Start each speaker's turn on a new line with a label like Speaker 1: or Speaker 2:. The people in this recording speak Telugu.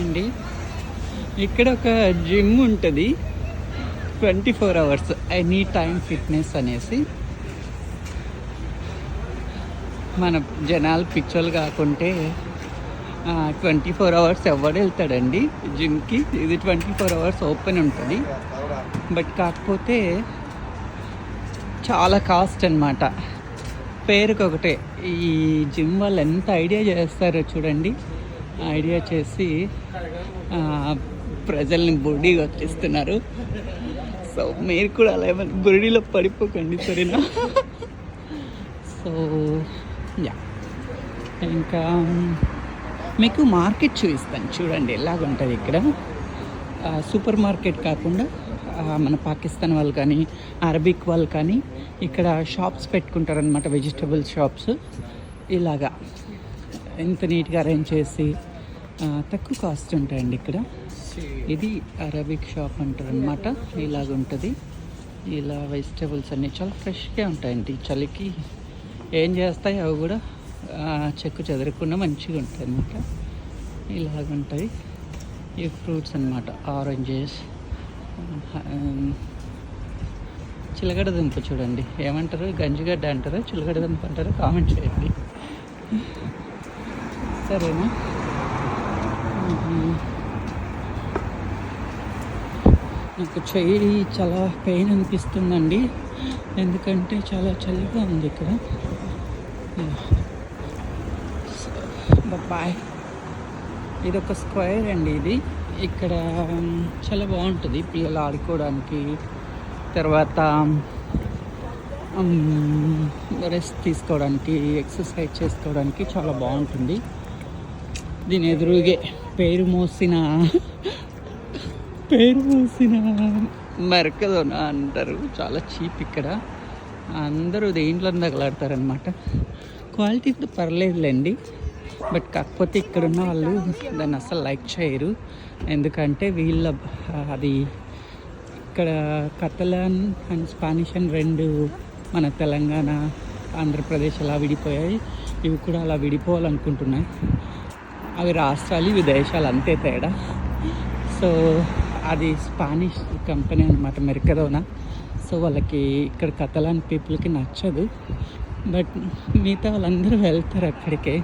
Speaker 1: అండి. ఇక్కడ ఒక జిమ్ ఉంటుంది. Twenty four hours any time fitness అనేసి. మన జనాలు పిచ్చోలు కాకుంటే ట్వంటీ ఫోర్ అవర్స్ ఎవడు వెళ్తాడండి జిమ్కి ఇది ట్వంటీ ఫోర్ అవర్స్ ఓపెన్ ఉంటుంది. బట్ కాకపోతే చాలా కాస్ట్ అన్నమాట. పేరుకొకటే. ఈ జిమ్ వాళ్ళు ఎంత ఐడియా చేస్తారో చూడండి. ఐడియా చేసి ప్రజల్ని బుడి వచ్చేస్తున్నారు సో మీరు కూడా అలా ఏమైనా బుడిలో పడిపోకండి సరేనా? So yeah. ఇంకా మీకు మార్కెట్ చూపిస్తాను. చూడండి ఎలాగుంటుంది ఇక్కడ. సూపర్ మార్కెట్ కాకుండా మన పాకిస్తాన్ వాళ్ళు కానీ అరబిక్ వాళ్ళు కానీ ఇక్కడ షాప్స్ పెట్టుకుంటారనమాట వెజిటబుల్ షాప్స్. ఇలాగా ఎంత నీట్గా అరేంజ్ చేసి తక్కువ కాస్ట్ ఉంటాయండి ఇక్కడ. ఇది అరబిక్ షాప్ అంటారు అనమాట ఇలాగ ఉంటుంది ఇలా వెజిటేబుల్స్ అన్నీ చాలా ఫ్రెష్గా ఉంటాయండి. చలికి ఏం చేస్తాయి అవి కూడా చెక్కు చెదరకుండా మంచిగా ఉంటాయి అన్నమాట ఇలాగుంటాయి ఈ ఫ్రూట్స్ అన్నమాట. ఆరెంజెస్ చిలగడ దుంప చూడండి. ఏమంటారు? గంజిగడ్డ అంటారా? చిలగడ దుంప అంటారా? కామెంట్ చేయండి. సరేనా? నాకు చెయ్యి చాలా పెయిన్ అనిపిస్తుందండి. ఎందుకంటే చాలా చలిగా ఉంది ఇక్కడ. బాయ్. ఇది ఒక స్క్వేర్ అండి ఇది. ఇక్కడ చాలా బాగుంటుంది పిల్లలు ఆడుకోవడానికి. తర్వాత రెస్ట్ తీసుకోవడానికి ఎక్సర్సైజ్ చేసుకోవడానికి చాలా బాగుంటుంది. దీని ఎదురుగే పేరు మోసిన. పేరు మోసిన. మెరకదోనా అంటారు. చాలా చీప్ ఇక్కడ. అందరూ దేంట్లో తగలాడతారనమాట క్వాలిటీ కూడా పర్లేదులేండి. బట్ కాకపోతే ఇక్కడ ఉన్న వాళ్ళు దాన్ని అసలు లైక్ చేయరు. ఎందుకంటే వీళ్ళ అది ఇక్కడ కతలాన్ అండ్ స్పానిష్ అని రెండు మన తెలంగాణ ఆంధ్రప్రదేశ్ అలా విడిపోయాయి. ఇవి కూడా అలా విడిపోవాలనుకుంటున్నాయి. అవి రాష్ట్రాలు ఇవి దేశాలు అంతే తేడా. సో అది స్పానిష్ కంపెనీ అనమాట మెరికదోనా సో వాళ్ళకి ఇక్కడ కథలాని పీపుల్కి నచ్చదు. బట్ మిగతా వాళ్ళందరూ వెళ్తారు అక్కడికే.